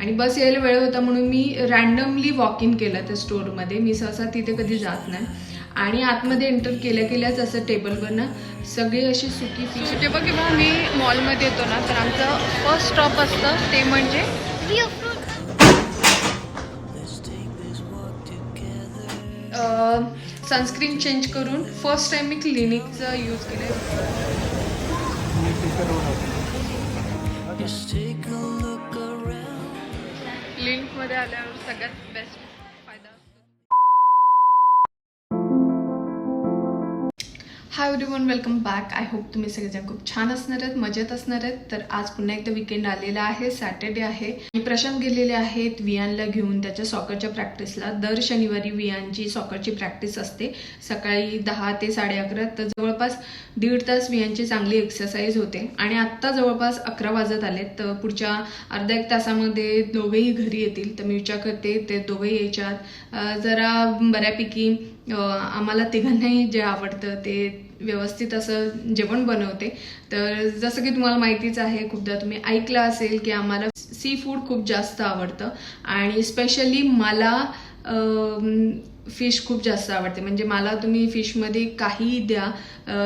आणि बस यायला वेळ होता म्हणून मी रॅन्डमली वॉक इन केलं त्या स्टोअरमध्ये मी सहसा तिथे कधी जात नाही. आणि आतमध्ये एंटर केल्या केल्याच असं टेबलवर ना सगळी अशी सुकी फिश जेव्हा किंवा मी मॉलमध्ये येतो ना तर आमचं फर्स्ट स्टॉप असतं ते म्हणजे सनस्क्रीन चेंज करून फर्स्ट टाइम मी क्लिनिकचा यूज केलं लिंकमध्ये आल्यावर सगळ्यात best hi everyone welcome back I hope तुम्ही सगळेजण खूप छान असणार आहेत मजेत असणार आहेत. तर आज पुन्हा एकदा विकेंड आलेला आहे सॅटर्डे आहे. मी प्रशांत गेलेले आहेत वियानला घेऊन त्याच्या सॉकरच्या प्रॅक्टिसला दर शनिवारी वियानची सॉकरची प्रॅक्टिस असते. सकाळी दहा ते साडे अकरा तर जवळपास दीड तास वियानची चांगली एक्सरसाइज होते. आणि आत्ता जवळपास अकरा वाजत आलेत तर पुढच्या अर्ध्या एक तासामध्ये दोघेही घरी येतील. तर मी विचार करते ते दोघेही यायच्यात जरा बऱ्यापैकी आम्हाला तिघांनाही जे आवडतं ते व्यवस्थित असं जेवण बनवते. तर जसं की तुम्हाला माहितीच आहे खूपदा तुम्ही ऐकलं असेल की आम्हाला सी फूड खूप जास्त आवडतं. आणि स्पेशली मला फिश खूप जास्त आवडते. म्हणजे मला तुम्ही फिशमध्ये काहीही द्या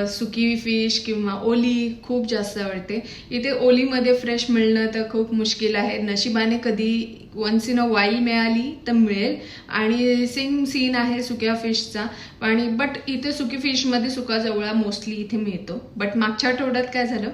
सुकी फिश किंवा ओली खूप जास्त आवडते. इथे ओलीमध्ये फ्रेश मिळणं तर खूप मुश्किल आहे. नशिबाने कधी वन्स इन अ वाईल मिळाली तर मिळेल. आणि सेम सीन आहे सुक्या फिशचा आणि बट इथे सुकी फिशमध्ये सुका जवळा मोस्टली इथे मिळतो. बट मागच्या आठवड्यात काय झालं?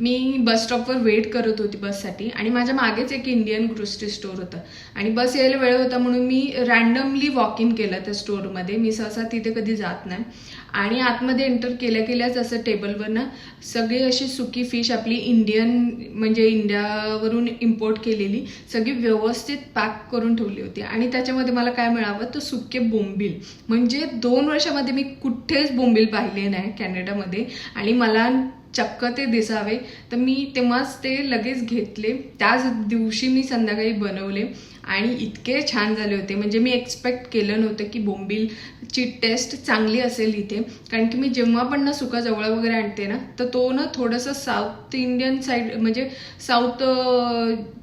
मी बस स्टॉपवर वेट करत होती बससाठी आणि माझ्या मागेच एक इंडियन ग्रोसरी स्टोअर होतं. आणि बस यायला वेळ होता म्हणून मी रँडमली वॉक इन केलं त्या स्टोअरमध्ये मी सहसा तिथे कधी जात नाही. आणि आतमध्ये एंटर केलं केल्या केल्याच असं टेबलवर ना सगळी अशी सुकी फिश आपली इंडियन म्हणजे इंडियावरून इम्पोर्ट केलेली सगळी व्यवस्थित पॅक करून ठेवली होती. आणि त्याच्यामध्ये मला काय मिळावं? तर सुके बोंबील. म्हणजे दोन वर्षामध्ये मी कुठेच बोंबील पाहिले नाही कॅनडामध्ये. आणि मला चक्क ते दिसावे. तर मी तेव्हाच ते लगेच घेतले. त्याच दिवशी मी संध्याकाळी बनवले. आणि इतके छान झाले होते. म्हणजे मी एक्सपेक्ट केलं नव्हतं की बोंबीलची टेस्ट चांगली असेल इथे. कारण की मी जेव्हा पण ना सुका जवळ वगैरे आणते ना तर तो ना थोडंसं साऊथ इंडियन साईड म्हणजे साऊथ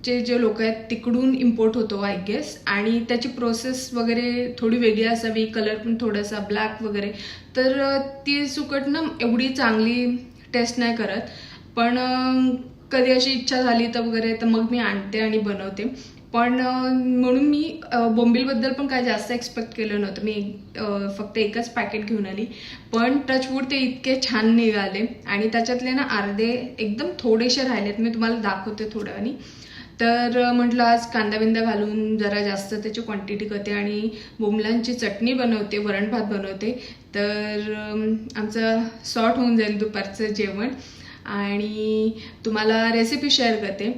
चे जे लोक आहेत तिकडून इम्पोर्ट होतो आय गेस आणि त्याची प्रोसेस वगैरे थोडी वेगळी असावी कलर पण थोडासा ब्लॅक वगैरे. तर ती सुकट ना एवढी चांगली टेस्ट नाही करत. पण कधी अशी इच्छा झाली तर वगैरे तर मग मी आणते आणि बनवते. पण म्हणून मी बोंबिलबद्दल बोंबीलबद्दल पण काय जास्त एक्सपेक्ट केलं नव्हतं. मी फक्त एकच पॅकेट घेऊन आली. पण टचवूड ते इतके छान निघाले. आणि त्याच्यातले ना अर्धे एकदम थोडेसे राहिलेत. मी तुम्हाला दाखवते थोड्या आणि तर म्हटलं आज कांदा बिंदा घालून जरा जास्त त्याची क्वांटिटी करते आणि बोंबलांची चटणी बनवते वरण भात बनवते. तर आमचं सॉर्ट होऊन जाईल दुपारचं जेवण. आणि तुम्हाला रेसिपी शेअर करते.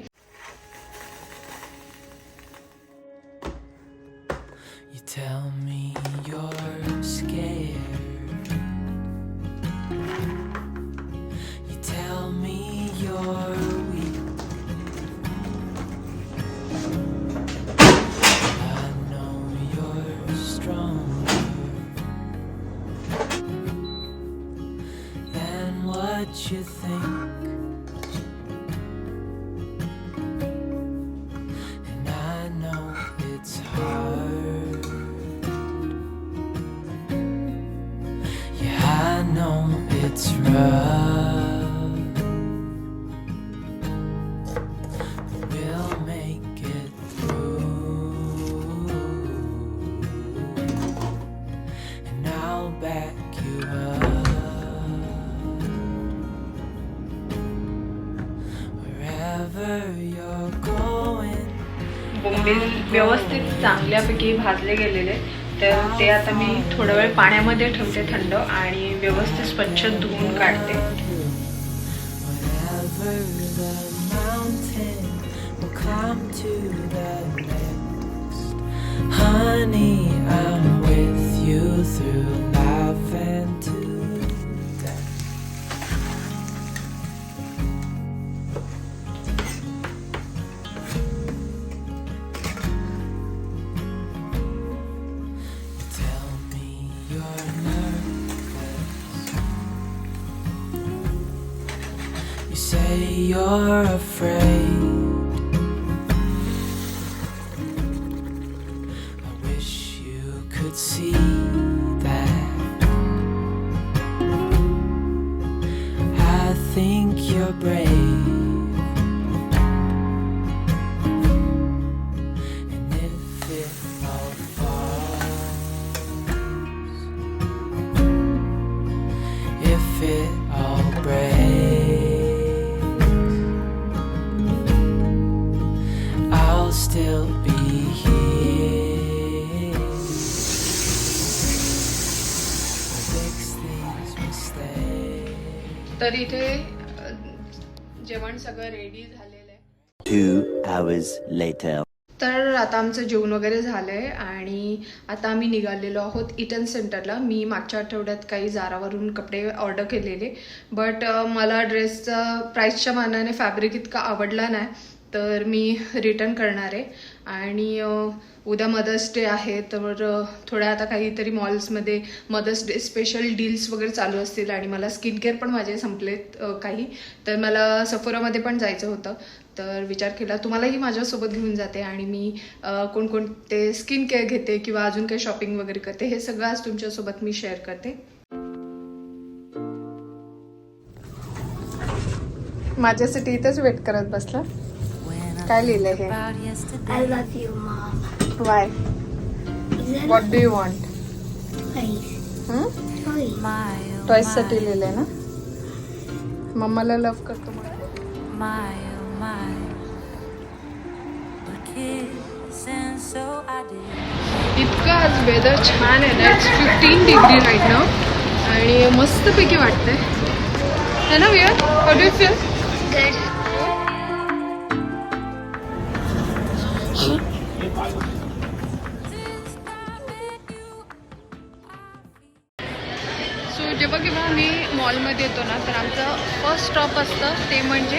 It's rough. But we'll make it through. And I'll back you up. Wherever you're going. बोंबील व्यवस्थित चांगल्यापैकी भाजले गेलेले तर ते आता मी थोडा वेळ पाण्यामध्ये ठेवते थंड आणि व्यवस्थित स्वच्छ धुवून काढते Honey, I'm with you through life. you're afraid. I wish you could see that. I think you're brave. तर इथे जेवण सगळं रेडी झालेलं आहे. Two hours later. तर आता आमचं जेवण वगैरे झालंय आणि आता आम्ही निघालेलो आहोत इटन सेंटरला मी मागच्या आठवड्यात काही जारावरून कपडे ऑर्डर केलेले बट मला ड्रेसचा प्राईसच्या मानाने फॅब्रिक इतका आवडला नाही. तर मी रिटर्न करणार आहे. आणि उद्या मदर्स डे आहे तर थोड्या आता काहीतरी मॉल्समध्ये मदर्स डे स्पेशल डील्स वगैरे चालू असतील आणि मला स्किन केअर पण माझे संपलेत काही. तर मला सफोरामध्ये पण जायचं होतं. तर विचार केला तुम्हालाही माझ्यासोबत घेऊन जाते आणि मी कोणकोणते स्किन केअर घेते किंवा अजून काही शॉपिंग वगैरे करते हे सगळं आज तुमच्यासोबत मी शेअर करते. माझ्यासाठी इथेच वेट करत बसला. काय लिहिलंय हे? I love you, Mom. Why what do you want? Toys. टॉईससाठी लिहिलंय ना? मम्माला लव्ह करतो oh. इतकं आज वेदर छान आहे ना? It's fifteen degree right now आणि मस्तपैकी वाटतंय. है ना वियर डू फील मॉलमध्ये येतो ना तर आमचं फर्स्ट स्टॉप असतं ते म्हणजे.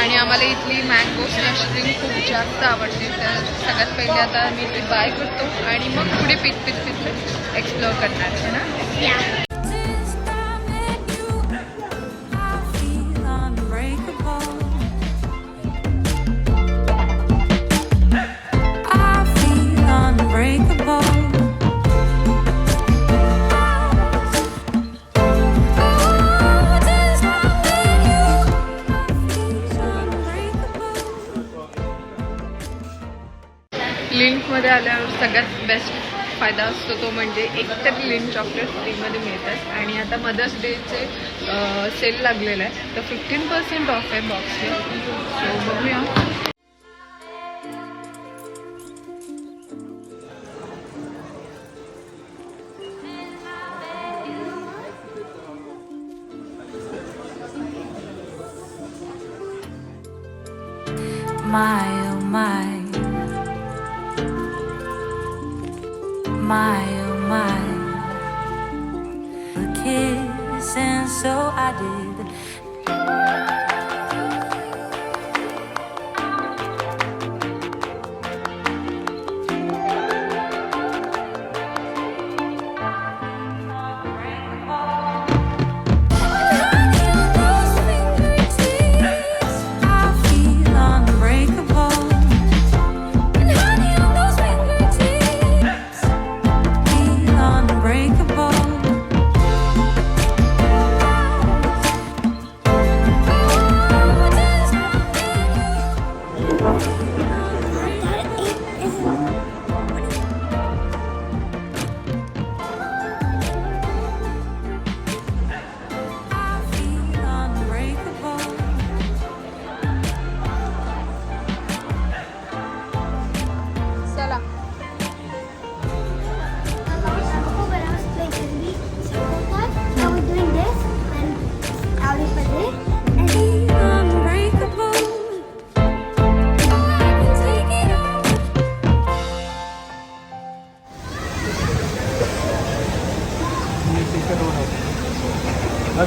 आणि आम्हाला इथली मँगो स्ट्रिंग खूप जास्त आवडते. तर सगळ्यात पहिले आता मी ती बाय करतो आणि मग पुढे पित पित पित एक्सप्लोअर करणार आहे ना? सगळ्यात बेस्ट फायदा असतो तो म्हणजे एक तर लिंक चॉकलेट फ्रीमध्ये मिळतात. आणि आता मदर्स डेचे सेल लागलेला आहे. तर फिफ्टीन पर्सेंट ऑफ आहे बॉक्सचे सो बघूया. My, oh my. My, oh my. A kiss, and so I did.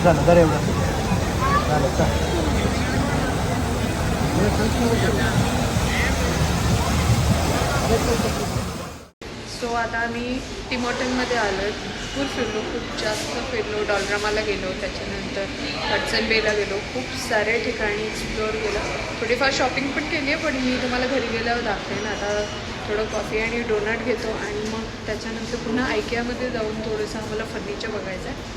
झालं तर एवढं. झालं का सो आता आम्ही टिमॉटनमध्ये आलो आहे भरपूर फिरलो खूप जास्त फिरलो. डॉलरामाला गेलो त्याच्यानंतर हडसन बेला गेलो. खूप साऱ्या ठिकाणी एक्सप्लोअर केलं. थोडीफार शॉपिंग पण केली आहे पण मी तुम्हाला घरी गेल्यावर दाखवेन. आता थोडं कॉफी आणि डोनट घेतो आणि मग त्याच्यानंतर पुन्हा आयकियामध्ये जाऊन थोडंसं आम्हाला फर्निचर बघायचं आहे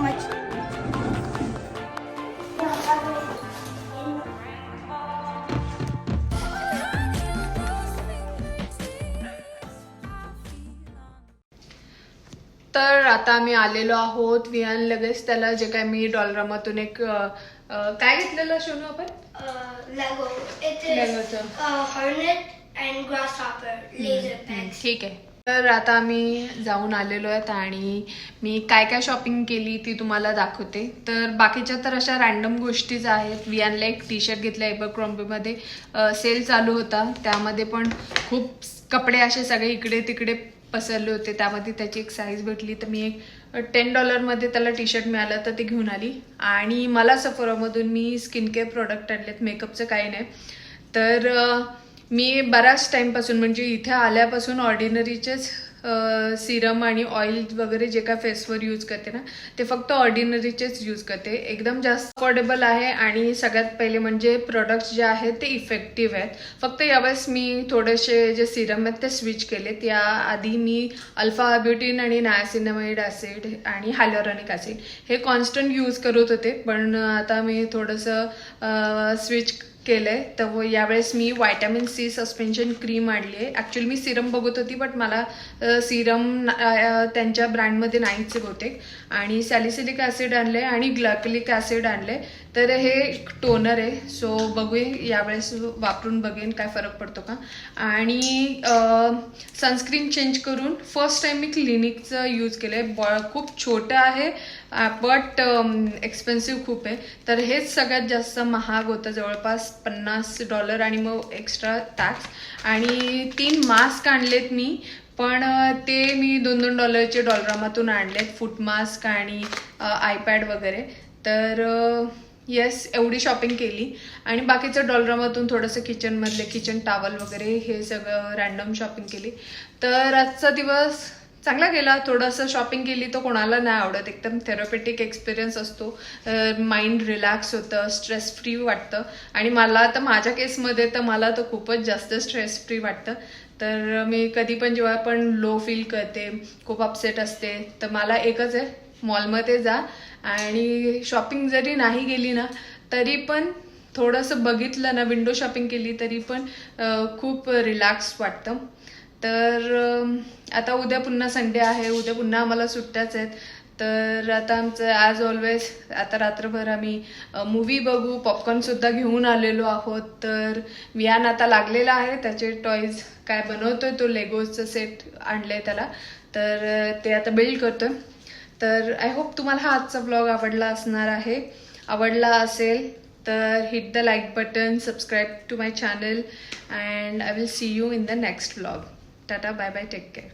तर आता आम्ही आलेलो आहोत विहान लगेच त्याला जे काय मी डॉलरामातून एक काय घेतलेलं शोनू आपण. ठीक आहे. तर आता आम्ही जाऊन आलेलो आहेत आणि मी काय काय शॉपिंग केली ती तुम्हाला दाखवते. तर बाकीच्या तर अशा रॅन्डम गोष्टीच आहेत. वियानला एक टी शर्ट घेतला एबरक्रॉम्बीमध्ये सेल चालू होता. त्यामध्ये पण खूप कपडे असे सगळे इकडे तिकडे पसरले होते. त्यामध्ये त्याची एक साईज भेटली. तर मी एक टेन डॉलरमध्ये त्याला टी शर्ट मिळालं तर ते घेऊन आली. आणि मला सफोरामधून मी स्किन केअर प्रोडक्ट आणलेत मेकअपचं काही नाही. तर मी बऱ्याच टाईमपासून म्हणजे इथे आल्यापासून ऑर्डिनरीचेच सिरम आणि ऑइल वगैरे जे काय फेसवर यूज करते ना ते फक्त ऑर्डिनरीचेच यूज करते. एकदम जास्त अफोर्डेबल आहे आणि सगळ्यात पहिले म्हणजे प्रोडक्ट्स जे आहेत ते इफेक्टिव्ह आहेत. फक्त यावेळेस मी थोडेसे जे सिरम आहेत ते स्विच केलेत. या आधी मी अल्फा ब्युटीन आणि नायसिनामाइड ॲसिड आणि हायलोरॉनिक ॲसिड हे कॉन्स्टंट यूज करत होते. पण आता मी थोडंसं स्विच केलंय तर व यावेळेस मी व्हायटॅमिन सी सस्पेन्शन क्रीम आणली आहे. ॲक्च्युली मी सिरम बघत होती बट मला सिरम त्यांच्या ब्रँडमध्ये नाहीच बहुतेक. आणि सॅलिसिलिक ॲसिड आणले आणि ग्लॅकलिक ॲसिड आणले तर हे टोनर आहे. सो बघूया यावेळेस वापरून बघेन काय फरक पडतो का. आणि सनस्क्रीन चेंज करून फर्स्ट टाईम मी क्लिनिकचं यूज केलं आहे बॉ खूप छोटं आहे बट एक्सपेन्सिव्ह खूप आहे. तर हेच सगळ्यात जास्त महाग होतं. जवळपास पन्नास डॉलर आणि मग एक्स्ट्रा टॅक्स आणि तीन मास्क आणलेत मी पण ते मी दोन दोन डॉलरचे डॉलरामातून आणलेत. फूट मास्क आणि आयपॅड वगैरे. तर येस एवढी शॉपिंग केली. आणि बाकीचं डॉलरामधून थोडंसं किचनमधले किचन टावल वगैरे हे सगळं रॅन्डम शॉपिंग केली. तर आजचा दिवस चांगला गेला. थोडंसं शॉपिंग केली तर कोणाला नाही आवडत. एकदम थेरपेटिक एक्सपिरियन्स असतो. माइंड रिलॅक्स होतं स्ट्रेस फ्री वाटतं. आणि मला तर माझ्या केसमध्ये तर मला तर खूपच जास्त स्ट्रेस फ्री वाटतं. तर मी कधी पण जेव्हा पण लो फील करते खूप अपसेट असते तर मला एकच आहे मॉलमध्ये जा. आणि शॉपिंग जरी नाही गेली ना तरी पण थोडंसं बघितलं ना विंडो शॉपिंग केली तरी पण खूप रिलॅक्स वाटतं. तर आता उद्या पुन्हा संडे आहे उद्या पुन्हा आम्हाला सुट्ट्याच आहेत. तर आता आमचं ॲज ऑलवेज आता रात्रभर आम्ही मूवी बघू पॉपकॉर्नसुद्धा घेऊन आलेलो आहोत. तर वियान आता लागलेला आहे त्याचे टॉईज काय बनवतोय तो लेगोजचं सेट आणले त्याला. तर ते आता बिल्ड करतोय. तर आय होप तुम्हाला हा आजचा ब्लॉग आवडला असणार आहे. आवडला असेल तर hit the like button subscribe to my channel and I will see you in the next vlog tata bye bye take care